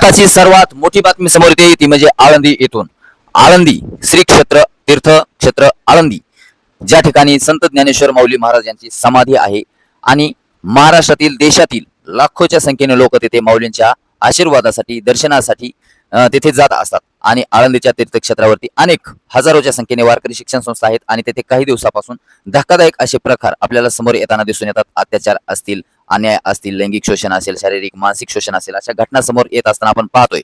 आताची सर्वात मोठी बातमी समोर येते ती म्हणजे आळंदी येथून. आळंदी श्री क्षेत्र तीर्थ क्षेत्र आळंदी. ज्या ठिकाणी संत ज्ञानेश्वर माऊली महाराज यांची समाधी आहे आणि महाराष्ट्रातील देशातील लाखोच्या संख्येने लोक तिथे माऊलींच्या आशीर्वादासाठी दर्शनासाठी तेथे तिथे जात असतात. आणि आळंदीच्या तीर्थक्षेत्रावरती अनेक हजारोच्या संख्येने वारकरी शिक्षण संस्था आहेत आणि तेथे काही दिवसापासून धक्कादायक असे प्रकार आपल्याला समोर येताना दिसून येतात अत्याचार असतील अन्याय असतील लैंगिक शोषण असेल शारीरिक मानसिक शोषण असेल अशा घटना समोर येत असताना आपण पाहतोय.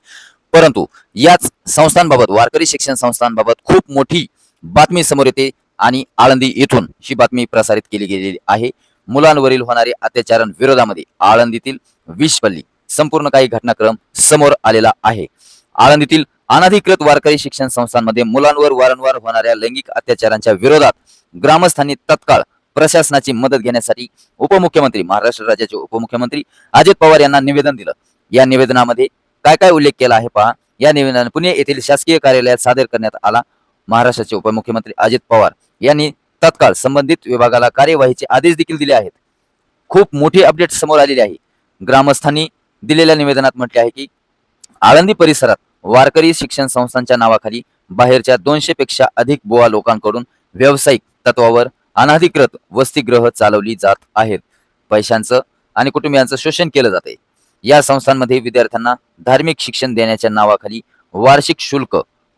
परंतु याच संस्थांबाबत वारकरी शिक्षण संस्थांबाबत खूप मोठी बातमी समोर येते आणि आळंदी येथून ही बातमी प्रसारित केली गेलेली आहे. मुलांवरील होणारे अत्याचारांविरोधामध्ये आळंदीतील विषपल्ली संपूर्ण काही घटनाक्रम समोर आलेला आहे. आळंदीतील अनधिकृत वारकरी शिक्षण संस्थांमध्ये मुलांवर वारंवार होणाऱ्या लैंगिक अत्याचारांच्या विरोधात ग्रामस्थांनी तत्काळ प्रशासनाची मदत घेण्यासाठी उपमुख्यमंत्री महाराष्ट्र राज्याचे उपमुख्यमंत्री अजित पवार यांना निवेदन दिलं. या निवेदनामध्ये काय काय उल्लेख केला आहे पहा. या निवेदन पुणे येथील शासकीय कार्यालयात सादर करण्यात आला. महाराष्ट्राचे उपमुख्यमंत्री अजित पवार यांनी तत्काळ संबंधित विभागाला कार्यवाहीचे आदेश देखील दिले आहेत. खूप मोठी अपडेट समोर आलेली आहे. ग्रामस्थांनी दिलेल्या निवेदनात म्हटले आहे की आळंदी परिसरात वारकरी शिक्षण संस्थांच्या नावाखाली बाहेरच्या दोनशे पेक्षा अधिक बुवा लोकांकडून व्यावसायिक तत्वावर अनाधिकृत वसतिगृह चालवली जात आहेत. पैशांचं आणि कुटुंबियांचं शोषण केलं जाते. या संस्थांमध्ये विद्यार्थ्यांना धार्मिक शिक्षण देण्याच्या नावाखाली वार्षिक शुल्क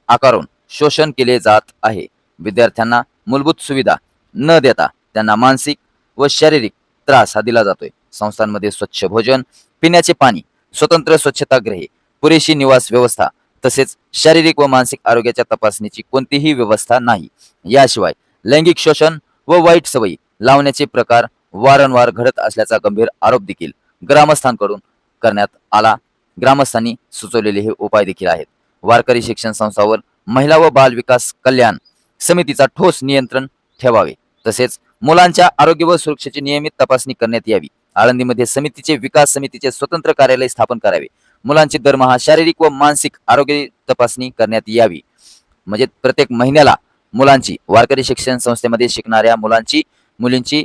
आकारून शोषण केले जात आहे. विद्यार्थ्यांना मूलभूत सुविधा न देता त्यांना मानसिक व शारीरिक त्रास हा दिला जातोय. संस्थांमध्ये स्वच्छ भोजन पिण्याचे पाणी स्वतंत्र स्वच्छतागृहे पुरेशी निवास व्यवस्था तसेच शारीरिक व मानसिक आरोग्याच्या तपासणीची कोणतीही व्यवस्था नाही. याशिवाय लैंगिक शोषण व वाईट सवयी लावण्याचे प्रकार वारंवार घडत असल्याचा गंभीर आरोप देखील ग्रामस्थांकडून करण्यात आला. ग्रामस्थांनी सुचवलेले हे उपाय देखील आहेत. वारकरी शिक्षण संस्थावर महिला व बाल विकास कल्याण समितीचा ठोस नियंत्रण ठेवावे. तसेच मुलांच्या आरोग्य व सुरक्षेची नियमित तपासणी करण्यात यावी. आळंदीमध्ये समितीचे विकास समितीचे स्वतंत्र कार्यालय स्थापन करावे. मुलांची दरमहा शारीरिक व मानसिक आरोग्य तपासणी करण्यात यावी. म्हणजे प्रत्येक महिन्याला मुलांची वारकरी शिक्षण संस्थेमध्ये शिकणाऱ्या मुलांची मुलींची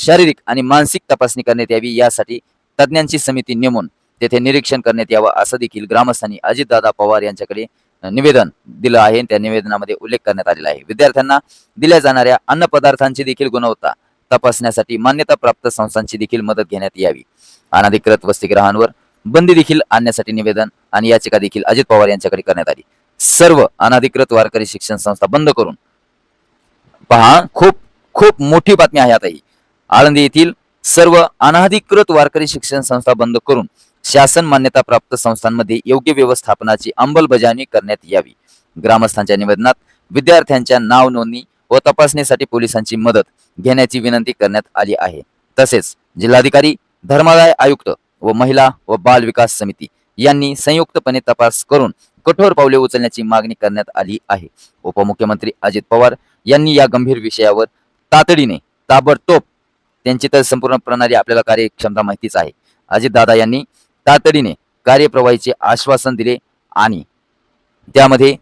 शारीरिक आणि मानसिक तपासणी करण्यात यावी यासाठी तज्ज्ञांची समिती नेमून तेथे निरीक्षण करण्यात यावं असं देखील ग्रामस्थांनी अजितदादा पवार यांच्याकडे निवेदन दिलं आहे. त्या निवेदनामध्ये उल्लेख करण्यात आलेला आहे. विद्यार्थ्यांना दिल्या जाणाऱ्या अन्न पदार्थांची देखील गुणवत्ता तपासण्यासाठी मान्यता प्राप्त संस्थांची देखील मदत घेण्यात यावी. अनधिकृत वसतिगृहांवर बंदी देखील आणण्यासाठी निवेदन आणि याचिका देखील अजित पवार यांच्याकडे करण्यात आली. सर्व अनाधिकृत वारकरी शिक्षण संस्था बंद करून. पहा खूप खूप मोठी बातमी आहे आता ही. आळंदी येथील सर्व अनाधिकृत वारकरी शिक्षण संस्था बंद करून शासन मान्यता प्राप्त संस्थांमध्ये योग्य व्यवस्थापनाची अंमलबजावणी करण्यात यावी. ग्रामस्थांच्या निवेदनात विद्यार्थ्यांच्या नाव नोंदणी व तपासणीसाठी पोलिसांची मदत घेण्याची विनंती करण्यात आली आहे. तसेच जिल्हाधिकारी धर्मादाय आयुक्त व महिला व बाल विकास समिती यांनी संयुक्तपणे तपास करून कठोर पावले उचलण्याची मागणी करण्यात आली आहे. उपमुख्यमंत्री अजित पवार यांनी या गंभीर विषयावर तातडीने ताबडतोब त्यांची तर संपूर्ण प्रणाली आपल्याला कार्यक्षमता माहितीच आहे. अजितदादा यांनी तातडीने कार्यप्रवाहीचे आश्वासन दिले आणि त्यामध्ये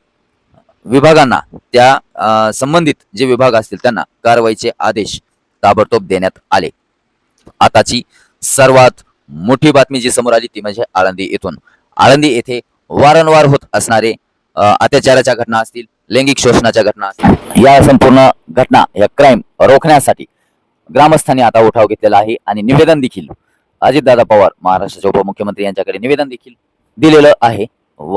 विभागांना त्या संबंधित जे विभाग असतील त्यांना कारवाईचे आदेश ताबडतोब देण्यात आले. आताची सर्वात मोठी बातमी जी समोर आली ती म्हणजे आळंदी येथून. आळंदी येथे वारंवार होत असणारे अत्याचाराच्या घटना असतील लैंगिक शोषणाच्या घटना असतील या संपूर्ण घटना या क्राईम रोखण्यासाठी ग्रामस्थांनी आता उठाव घेतलेला आहे आणि निवेदन देखील अजितदादा पवार महाराष्ट्राचे उपमुख्यमंत्री यांच्याकडे निवेदन देखील दिलेलं आहे.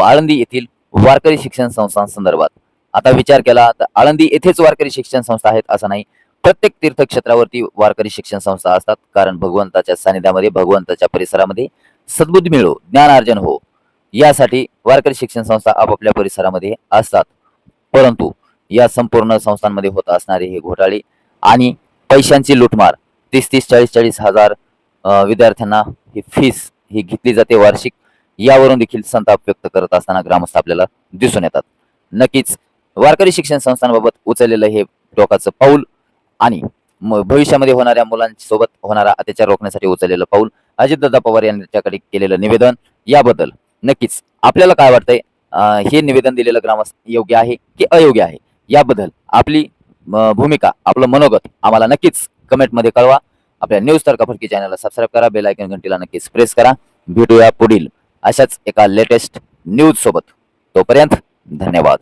आळंदी येथील वारकरी शिक्षण संस्थांसंदर्भात आता विचार केला तर आळंदी येथेच वारकरी शिक्षण संस्था आहेत असं नाही. प्रत्येक तीर्थक्षेत्रावरती वारकरी शिक्षण संस्था असतात. कारण भगवंताच्या सानिध्यामध्ये भगवंताच्या परिसरामध्ये सद्बुद्ध मिळो ज्ञानार्जन हो. यासाठी वारकरी शिक्षण संस्था आपापल्या परिसरामध्ये असतात. परंतु या संपूर्ण संस्थांमध्ये होत असणारे हे घोटाळे आणि पैशांची लुटमार तीस तीस चाळीस चाळीस हजार विद्यार्थ्यांना ही फीस ही घेतली जाते वार्षिक यावरून देखील संताप व्यक्त करत असताना ग्रामस्थ आपल्याला दिसून येतात. नक्कीच वारकरी शिक्षण संस्थांबाबत उचललेलं हे टोकाचं पाऊल आणि म- भविष्यामध्ये होणाऱ्या मुलांसोबत होणारा अत्याचार रोखण्यासाठी उचललेलं पाऊल अजितदादा पवार यांच्याकडे केलेलं निवेदन याबद्दल नक्कीच. आपल्याला काय वाटतंय? हे निवेदन दिलेलं ग्रामस्थ योग्य आहे की अयोग्य आहे? याबद्दल आपली भूमिका आपलं मनोगत आम्हाला नक्कीच कमेंटमध्ये कळवा. आपल्या न्यूज तर्का चॅनलला सबस्क्राईब करा बेल आयकन घंटीला नक्कीच प्रेस करा. भेटूया पुढील अशाच एका लेटेस्ट न्यूज सोबत तोपर्यंत धन्यवाद.